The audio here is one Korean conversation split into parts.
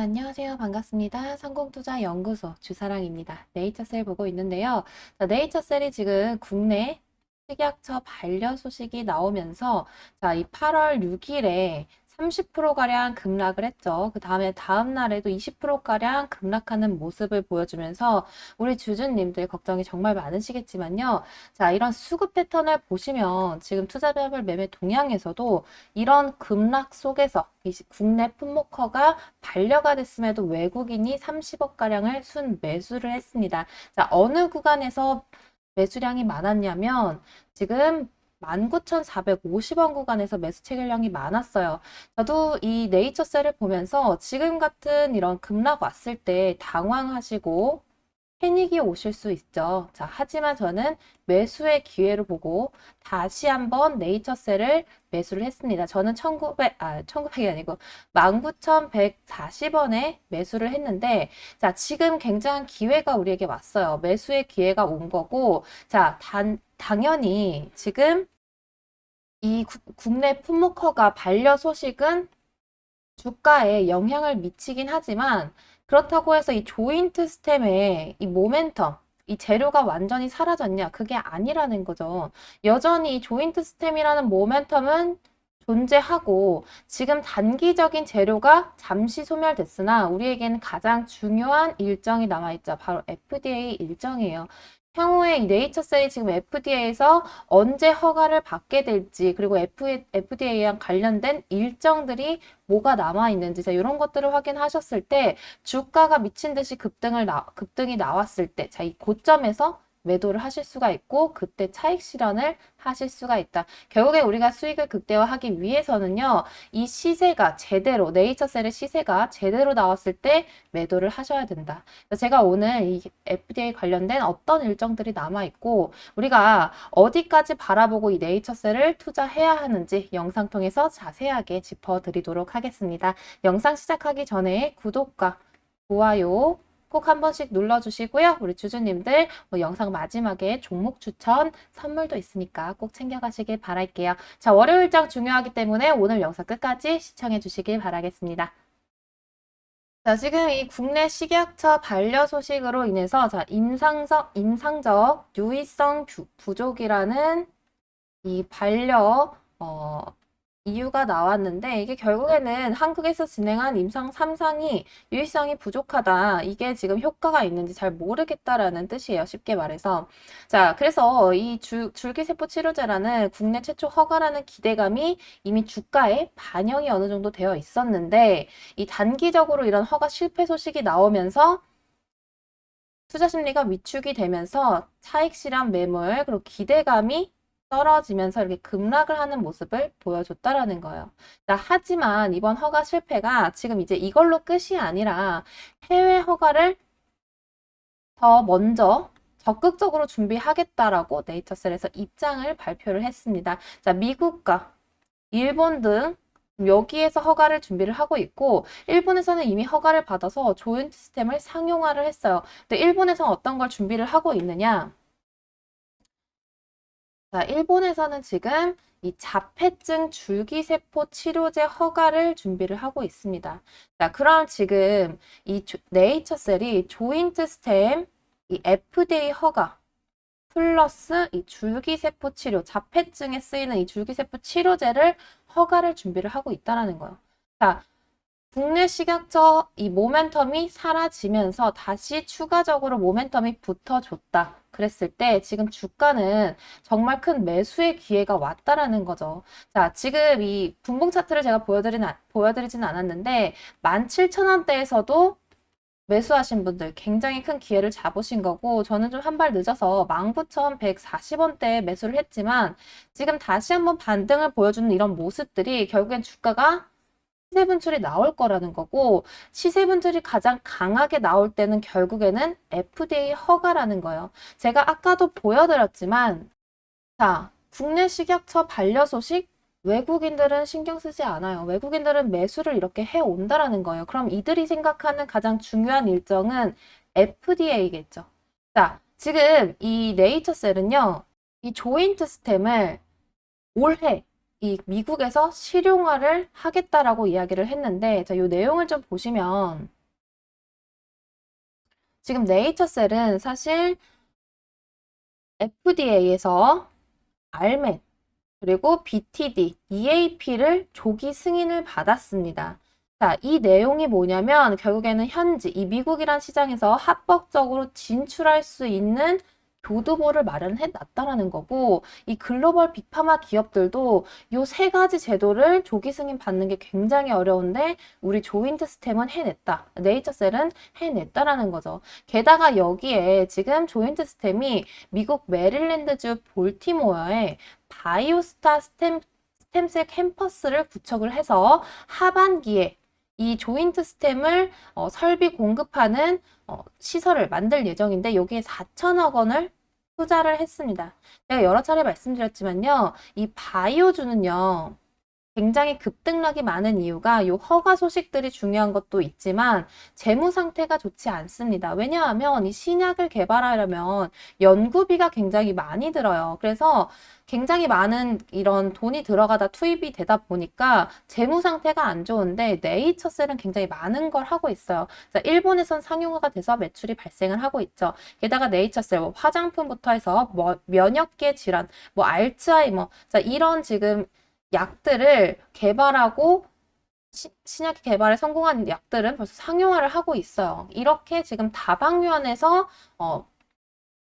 안녕하세요. 반갑습니다. 성공투자연구소 주사랑입니다. 네이처셀 보고 있는데요. 자, 네이처셀이 지금 국내 식약처 반려 소식이 나오면서 자, 이 8월 6일에 30%가량 급락을 했죠. 그 다음에 다음 날에도 20%가량 급락하는 모습을 보여주면서 우리 주주님들 걱정이 정말 많으시겠지만요. 자, 이런 수급 패턴을 보시면 지금 투자별 매매 동향에서도 이런 급락 속에서 국내 품목허가 반려가 됐음에도 외국인이 30억가량을 순 매수를 했습니다. 자, 어느 구간에서 매수량이 많았냐면 지금 19,450원 구간에서 매수 체결량이 많았어요. 저도 이 네이처셀을 보면서 지금 같은 이런 급락 왔을 때 당황하시고 패닉이 오실 수 있죠. 자, 하지만 저는 매수의 기회를 보고 다시 한번 네이처셀을 매수를 했습니다. 저는 1900, 아, 1900이 아니고 19,140원에 매수를 했는데, 자, 지금 굉장한 기회가 우리에게 왔어요. 매수의 기회가 온 거고, 자, 단, 당연히 지금 이 구- 국내 품목허가 반려 소식은 주가에 영향을 미치긴 하지만 그렇다고 해서 이 조인트 스템의 이 모멘텀, 이 재료가 완전히 사라졌냐? 그게 아니라는 거죠. 여전히 이 조인트 스템이라는 모멘텀은 존재하고 지금 단기적인 재료가 잠시 소멸됐으나 우리에게는 가장 중요한 일정이 남아있죠. 바로 FDA 일정이에요. 향후에 이 네이처셀이 지금 FDA에서 언제 허가를 받게 될지 그리고 FDA랑 관련된 일정들이 뭐가 남아 있는지 자 이런 것들을 확인하셨을 때 주가가 미친 듯이 급등을 나, 급등이 나왔을 때 자 이 고점에서 매도를 하실 수가 있고 그때 차익 실현을 하실 수가 있다. 결국에 우리가 수익을 극대화하기 위해서는요. 이 시세가 제대로 네이처셀의 시세가 제대로 나왔을 때 매도를 하셔야 된다. 제가 오늘 이 FDA 관련된 어떤 일정들이 남아 있고 우리가 어디까지 바라보고 이 네이처셀을 투자해야 하는지 영상 통해서 자세하게 짚어드리도록 하겠습니다. 영상 시작하기 전에 구독과 좋아요 꼭 한 번씩 눌러주시고요. 우리 주주님들 뭐 영상 마지막에 종목 추천 선물도 있으니까 꼭 챙겨가시길 바랄게요. 자, 월요일장 중요하기 때문에 오늘 영상 끝까지 시청해 주시길 바라겠습니다. 자, 지금 이 국내 식약처 반려 소식으로 인해서 자, 임상적, 임상적 유의성 부- 부족이라는 이 반려 어, 이유가 나왔는데 이게 결국에는 한국에서 진행한 임상 3상이 유의성이 부족하다. 이게 지금 효과가 있는지 잘 모르겠다라는 뜻이에요. 쉽게 말해서. 자, 그래서 이 줄, 줄기세포 치료제라는 국내 최초 허가라는 기대감이 이미 주가에 반영이 어느 정도 되어 있었는데 이 단기적으로 이런 허가 실패 소식이 나오면서 투자 심리가 위축이 되면서 차익 실현 매물 그리고 기대감이 떨어지면서 이렇게 급락을 하는 모습을 보여줬다라는 거예요. 자, 하지만 이번 허가 실패가 지금 이제 이걸로 끝이 아니라 해외 허가를 더 먼저 적극적으로 준비하겠다라고 네이처셀에서 입장을 발표를 했습니다. 자, 미국과 일본 등 여기에서 허가를 준비를 하고 있고 일본에서는 이미 허가를 받아서 조인트 시스템을 상용화를 했어요. 근데 일본에서는 어떤 걸 준비를 하고 있느냐? 자, 일본에서는 지금 이 자폐증 줄기세포 치료제 허가를 준비를 하고 있습니다. 자, 그럼 지금 이 조- 네이처셀이 조인트 스템, 이 FDA 허가, 플러스 이 줄기세포 치료, 자폐증에 쓰이는 이 줄기세포 치료제를 허가를 준비를 하고 있다라는 거예요. 자, 국내 식약처 이 모멘텀이 사라지면서 다시 추가적으로 모멘텀이 붙어줬다. 그랬을 때 지금 주가는 정말 큰 매수의 기회가 왔다라는 거죠. 자, 지금 이 분봉 차트를 제가 보여드린, 보여드리진 않았는데 17,000원대에서도 매수하신 분들 굉장히 큰 기회를 잡으신 거고 저는 좀 한 발 늦어서 19,140원대에 매수를 했지만 지금 다시 한번 반등을 보여주는 이런 모습들이 결국엔 주가가 시세 분출이 나올 거라는 거고 시세 분출이 가장 강하게 나올 때는 결국에는 FDA 허가라는 거예요. 제가 아까도 보여드렸지만 자, 국내 식약처 반려 소식 외국인들은 신경 쓰지 않아요. 외국인들은 매수를 이렇게 해 온다라는 거예요. 그럼 이들이 생각하는 가장 중요한 일정은 FDA겠죠. 자, 지금 이 네이처셀은요. 이 조인트 스템을 올해 이 미국에서 실용화를 하겠다라고 이야기를 했는데, 자, 이 내용을 좀 보시면, 지금 네이처셀은 사실 FDA에서 알멧, 그리고 BTD, EAP를 조기 승인을 받았습니다. 자, 이 내용이 뭐냐면 결국에는 현지 이 미국이란 시장에서 합법적으로 진출할 수 있는 교두보를 마련해 놨다라는 거고 이 글로벌 빅파마 기업들도 요 세 가지 제도를 조기 승인 받는 게 굉장히 어려운데 우리 조인트 스템은 해냈다. 네이처셀은 해냈다라는 거죠. 게다가 여기에 지금 조인트 스템이 미국 메릴랜드주 볼티모어에 바이오스타 스템 스템셀 캠퍼스를 구축을 해서 하반기에 이 조인트 스템을 어, 설비 공급하는 어, 시설을 만들 예정인데 여기에 4천억 원을 투자를 했습니다. 제가 여러 차례 말씀드렸지만요. 이 바이오주는요. 굉장히 급등락이 많은 이유가 요 허가 소식들이 중요한 것도 있지만 재무 상태가 좋지 않습니다. 왜냐하면 이 신약을 개발하려면 연구비가 굉장히 많이 들어요. 그래서 굉장히 많은 이런 돈이 들어가다 투입이 되다 보니까 재무 상태가 안 좋은데 네이처셀은 굉장히 많은 걸 하고 있어요. 자, 일본에선 상용화가 돼서 매출이 발생을 하고 있죠. 게다가 네이처셀 뭐 화장품부터 해서 뭐 면역계 질환, 뭐 알츠하이머, 자 이런 지금 약들을 개발하고 시- 신약 개발에 성공한 약들은 벌써 상용화를 하고 있어요. 이렇게 지금 다방면에서 어,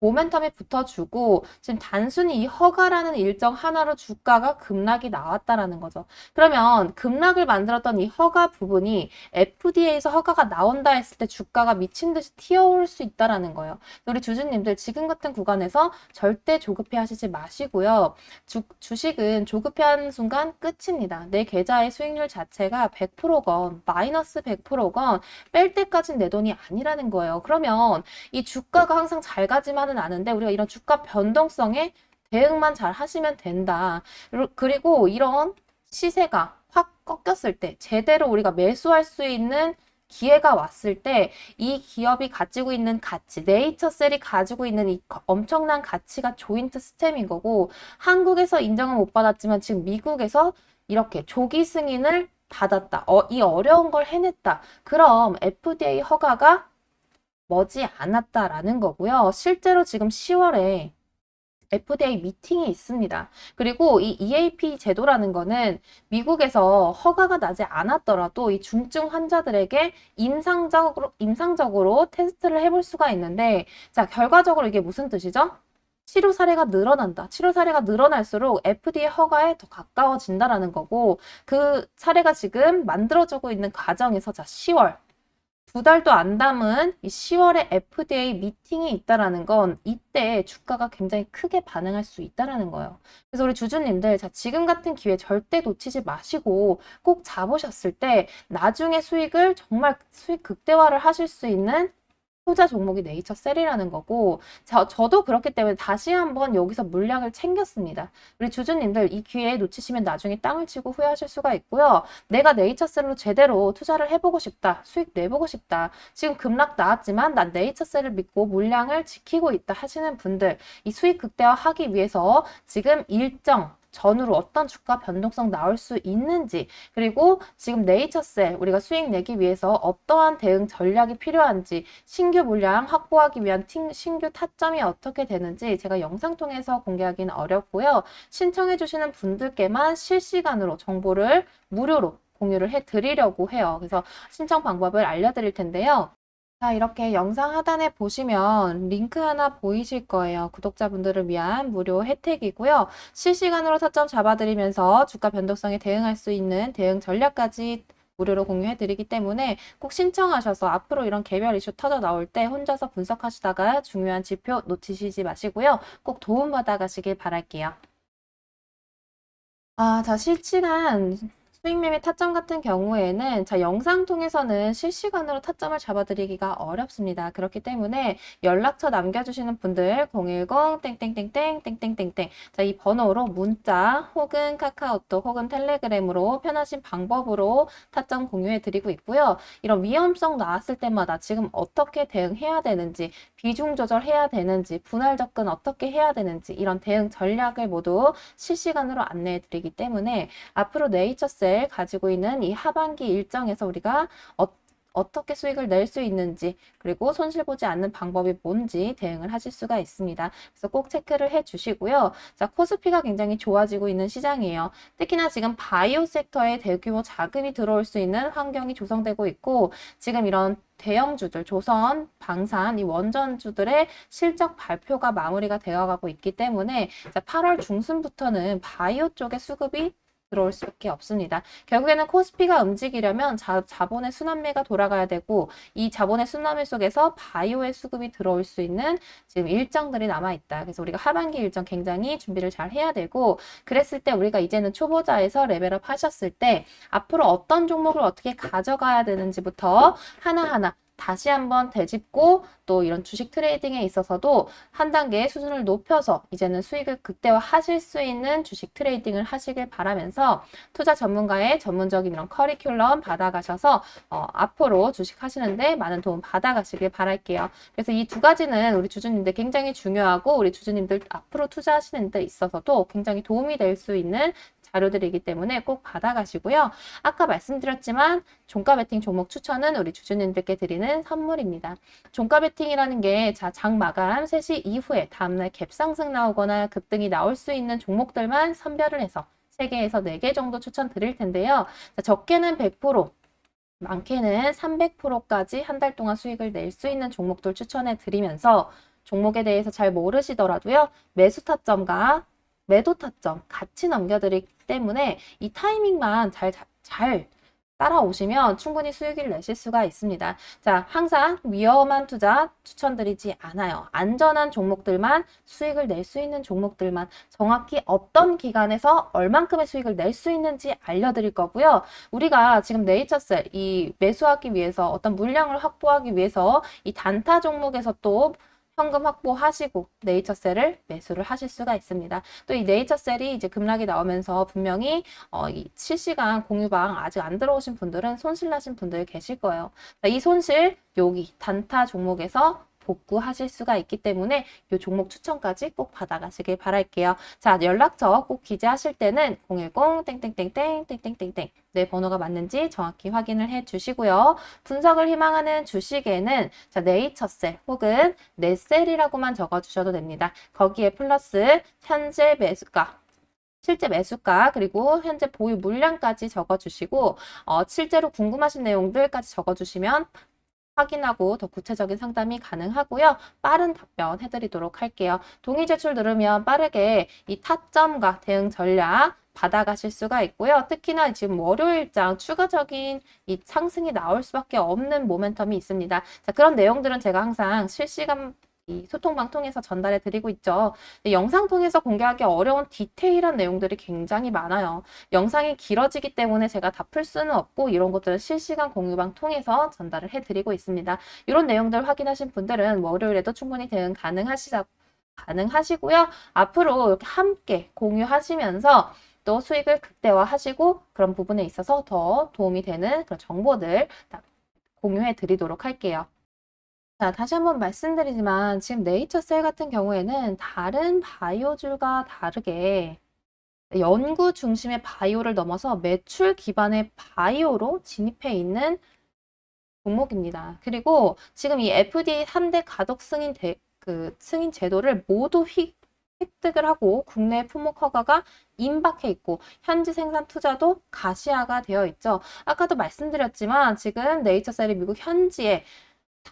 모멘텀이 붙어주고 지금 단순히 이 허가라는 일정 하나로 주가가 급락이 나왔다라는 거죠. 그러면 급락을 만들었던 이 허가 부분이 FDA에서 허가가 나온다 했을 때 주가가 미친 듯이 튀어오를 수 있다라는 거예요. 우리 주주님들 지금 같은 구간에서 절대 조급해 하시지 마시고요. 주, 주식은 조급해 하는 순간 끝입니다. 내 계좌의 수익률 자체가 100%건 마이너스 100%건 뺄 때까진 내 돈이 아니라는 거예요. 그러면 이 주가가 항상 잘 가지만 은 않은데 우리가 이런 주가 변동성에 대응만 잘 하시면 된다. 그리고- 그리고 이런 시세가 확 꺾였을 때 제대로 우리가 매수할 수 있는 기회가 왔을 때 이 기업이 가지고 있는 가치, 네이처셀이 가지고 있는 이 거- 엄청난 가치가 조인트 스템인 거고 한국에서 인정은 못 받았지만 지금 미국에서 이렇게 조기 승인을 받았다. 어, 이 어려운 걸 해냈다. 그럼 FDA 허가가 머지 않았다라는 거고요. 실제로 지금 10월에 FDA 미팅이 있습니다. 그리고 이 EAP 제도라는 거는 미국에서 허가가 나지 않았더라도 이 중증 환자들에게 임상적으로, 임상적으로 테스트를 해볼 수가 있는데, 자, 결과적으로 이게 무슨 뜻이죠? 치료 사례가 늘어난다. 치료 사례가 늘어날수록 FDA 허가에 더 가까워진다라는 거고, 그 사례가 지금 만들어지고 있는 과정에서 자, 10월. 두 달도 안 남은 이 10월에 FDA 미팅이 있다라는 건 이때 주가가 굉장히 크게 반응할 수 있다라는 거예요. 그래서 우리 주주님들, 자, 지금 같은 기회 절대 놓치지 마시고 꼭 잡으셨을 때 나중에 수익을 정말 수익 극대화를 하실 수 있는 투자 종목이 네이처셀이라는 거고, 저, 저도 그렇기 때문에 다시 한번 여기서 물량을 챙겼습니다. 우리 주주님들 이 기회 놓치시면 나중에 땅을 치고 후회하실 수가 있고요. 내가 네이처셀로 제대로 투자를 해보고 싶다. 수익 내보고 싶다. 지금 급락 나왔지만 난 네이처셀을 믿고 물량을 지키고 있다 하시는 분들, 이 수익 극대화 하기 위해서 지금 일정 전후로 어떤 주가 변동성 나올 수 있는지, 그리고 지금 네이처셀 우리가 수익 내기 위해서 어떠한 대응 전략이 필요한지, 신규 물량 확보하기 위한 팀- 신규 타점이 어떻게 되는지 제가 영상 통해서 공개하기는 어렵고요. 신청해 주시는 분들께만 실시간으로 정보를 무료로 공유를 해 드리려고 해요. 그래서 신청 방법을 알려드릴 텐데요. 자, 이렇게 영상 하단에 보시면 링크 하나 보이실 거예요. 구독자분들을 위한 무료 혜택이고요. 실시간으로 타점 잡아드리면서 주가 변동성에 대응할 수 있는 대응 전략까지 무료로 공유해 드리기 때문에 꼭 신청하셔서 앞으로 이런 개별 이슈 터져 나올 때 혼자서 분석하시다가 중요한 지표 놓치시지 마시고요. 꼭 도움받아 가시길 바랄게요. 아, 자, 실시간 수익 매매 타점 같은 경우에는 자 영상 통해서는 실시간으로 타점을 잡아드리기가 어렵습니다. 그렇기 때문에 연락처 남겨주시는 분들 010 땡땡땡땡 땡땡땡땡 자이 번호로 문자 혹은 카카오톡 혹은 텔레그램으로 편하신 방법으로 타점 공유해 드리고 있고요. 이런 위험성 나왔을 때마다 지금 어떻게 대응해야 되는지 비중 조절해야 되는지 분할 접근 어떻게 해야 되는지 이런 대응 전략을 모두 실시간으로 안내해 드리기 때문에 앞으로 네이처셀 가지고 있는 이 하반기 일정에서 우리가 어, 어떻게 수익을 낼 수 있는지 그리고 손실 보지 않는 방법이 뭔지 대응을 하실 수가 있습니다. 그래서 꼭 체크를 해 주시고요. 자, 코스피가 굉장히 좋아지고 있는 시장이에요. 특히나 지금 바이오 섹터에 대규모 자금이 들어올 수 있는 환경이 조성되고 있고 지금 이런 대형주들, 조선, 방산, 이 원전주들의 실적 발표가 마무리가 되어가고 있기 때문에 자, 8월 중순부터는 바이오 쪽의 수급이 들어올 수밖에 없습니다. 결국에는 코스피가 움직이려면 자, 자본의 순환매가 돌아가야 되고 이 자본의 순환매 속에서 바이오의 수급이 들어올 수 있는 지금 일정들이 남아 있다. 그래서 우리가 하반기 일정 굉장히 준비를 잘 해야 되고 그랬을 때 우리가 이제는 초보자에서 레벨업 하셨을 때 앞으로 어떤 종목을 어떻게 가져가야 되는지부터 하나하나 다시 한번 되짚고 또 이런 주식 트레이딩에 있어서도 한 단계 수준을 높여서 이제는 수익을 극대화 하실 수 있는 주식 트레이딩을 하시길 바라면서 투자 전문가의 전문적인 이런 커리큘럼 받아가셔서 어, 앞으로 주식 하시는데 많은 도움 받아가시길 바랄게요. 그래서 이 두 가지는 우리 주주님들 굉장히 중요하고 우리 주주님들 앞으로 투자하시는 데 있어서도 굉장히 도움이 될 수 있는 자료들이기 때문에 꼭 받아가시고요. 아까 말씀드렸지만 종가 베팅 종목 추천은 우리 주주님들께 드리는 선물입니다. 종가 베팅이라는 게 자, 장 마감 3시 이후에 다음날 갭상승 나오거나 급등이 나올 수 있는 종목들만 선별을 해서 3개에서 4개 정도 추천 드릴 텐데요. 자, 적게는 100%, 많게는 300%까지 한 달 동안 수익을 낼 수 있는 종목들 추천해 드리면서 종목에 대해서 잘 모르시더라도요. 매수 타점과 매도 타점 같이 넘겨드리기 때문에 이 타이밍만 잘, 잘 따라오시면 충분히 수익을 내실 수가 있습니다. 자, 항상 위험한 투자 추천드리지 않아요. 안전한 종목들만 수익을 낼 수 있는 종목들만 정확히 어떤 기간에서 얼만큼의 수익을 낼 수 있는지 알려드릴 거고요. 우리가 지금 네이처셀 이 매수하기 위해서 어떤 물량을 확보하기 위해서 이 단타 종목에서 또 현금 확보하시고 네이처셀을 매수를 하실 수가 있습니다. 또 이 네이처셀이 이제 급락이 나오면서 분명히 어, 이 실시간 공유방 아직 안 들어오신 분들은 손실 나신 분들 계실 거예요. 이 손실 여기 단타 종목에서 복구하실 수가 있기 때문에 이 종목 추천까지 꼭 받아가시길 바랄게요. 자, 연락처 꼭 기재하실 때는 010 땡땡땡땡 땡땡땡땡 내 번호가 맞는지 정확히 확인을 해 주시고요. 분석을 희망하는 주식에는 자, 네이처셀 혹은 네셀이라고만 적어 주셔도 됩니다. 거기에 플러스 현재 매수가 실제 매수가 그리고 현재 보유 물량까지 적어주시고 어, 실제로 궁금하신 내용들까지 적어주시면 확인하고 더 구체적인 상담이 가능하고요. 빠른 답변 해드리도록 할게요. 동의 제출 누르면 빠르게 이 타점과 대응 전략 받아가실 수가 있고요. 특히나 지금 월요일장 추가적인 이 상승이 나올 수밖에 없는 모멘텀이 있습니다. 자, 그런 내용들은 제가 항상 실시간 이 소통방 통해서 전달해 드리고 있죠. 영상 통해서 공개하기 어려운 디테일한 내용들이 굉장히 많아요. 영상이 길어지기 때문에 제가 다 풀 수는 없고 이런 것들은 실시간 공유방 통해서 전달을 해 드리고 있습니다. 이런 내용들 확인하신 분들은 월요일에도 충분히 대응 가능하시자 가능하시고요. 앞으로 이렇게 함께 공유하시면서 또 수익을 극대화하시고 그런 부분에 있어서 더 도움이 되는 그런 정보들 공유해 드리도록 할게요. 자, 다시 한번 말씀드리지만 지금 네이처셀 같은 경우에는 다른 바이오줄과 다르게 연구 중심의 바이오를 넘어서 매출 기반의 바이오로 진입해 있는 종목입니다. 그리고 지금 이 FDA 3대 가독 승인 대, 그 승인 제도를 모두 휙 획득을 하고 국내 품목 허가가 임박해 있고 현지 생산 투자도 가시화가 되어 있죠. 아까도 말씀드렸지만 지금 네이처셀이 미국 현지에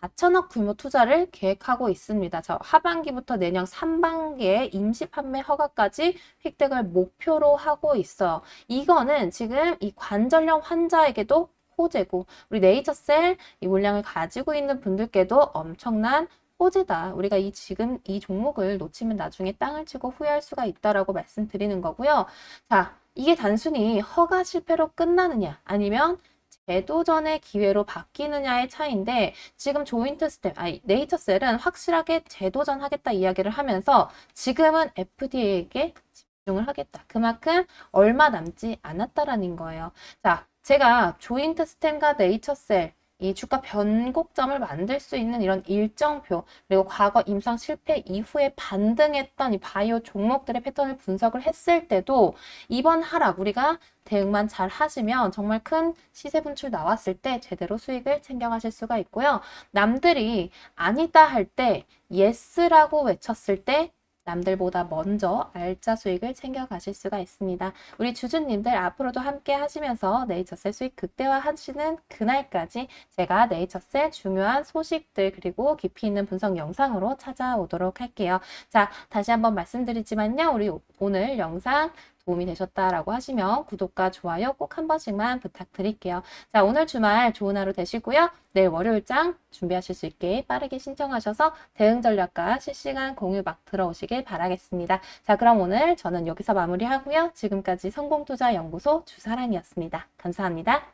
4천억 규모 투자를 계획하고 있습니다. 저 하반기부터 내년 3반기에 임시 판매 허가까지 획득을 목표로 하고 있어요. 이거는 지금 이 관절염 환자에게도 호재고 우리 네이처셀 이 물량을 가지고 있는 분들께도 엄청난 호재다. 우리가 이 지금 이 종목을 놓치면 나중에 땅을 치고 후회할 수가 있다라고 말씀드리는 거고요. 자, 이게 단순히 허가 실패로 끝나느냐 아니면 재도전의 기회로 바뀌느냐의 차이인데 지금 조인트 스텝, 아니 네이처셀은 확실하게 재도전하겠다 이야기를 하면서 지금은 FDA에게 집중을 하겠다. 그만큼 얼마 남지 않았다라는 거예요. 자, 제가 조인트 스템과 네이처셀 이 주가 변곡점을 만들 수 있는 이런 일정표, 그리고 과거 임상 실패 이후에 반등했던 이 바이오 종목들의 패턴을 분석을 했을 때도 이번 하락 우리가 대응만 잘 하시면 정말 큰 시세 분출 나왔을 때 제대로 수익을 챙겨가실 수가 있고요. 남들이 아니다 할 때 예스라고 외쳤을 때 남들보다 먼저 알짜 수익을 챙겨가실 수가 있습니다. 우리 주주님들 앞으로도 함께 하시면서 네이처셀 수익 극대화 하시는 그날까지 제가 네이처셀 중요한 소식들 그리고 깊이 있는 분석 영상으로 찾아오도록 할게요. 자, 다시 한번 말씀드리지만요. 우리 오늘 영상 도움이 되셨다라고 하시면 구독과 좋아요 꼭 한 번씩만 부탁드릴게요. 자, 오늘 주말 좋은 하루 되시고요. 내일 월요일장 준비하실 수 있게 빠르게 신청하셔서 대응 전략과 실시간 공유 막 들어오시길 바라겠습니다. 자, 그럼 오늘 저는 여기서 마무리하고요. 지금까지 성공투자연구소 주사랑이었습니다. 감사합니다.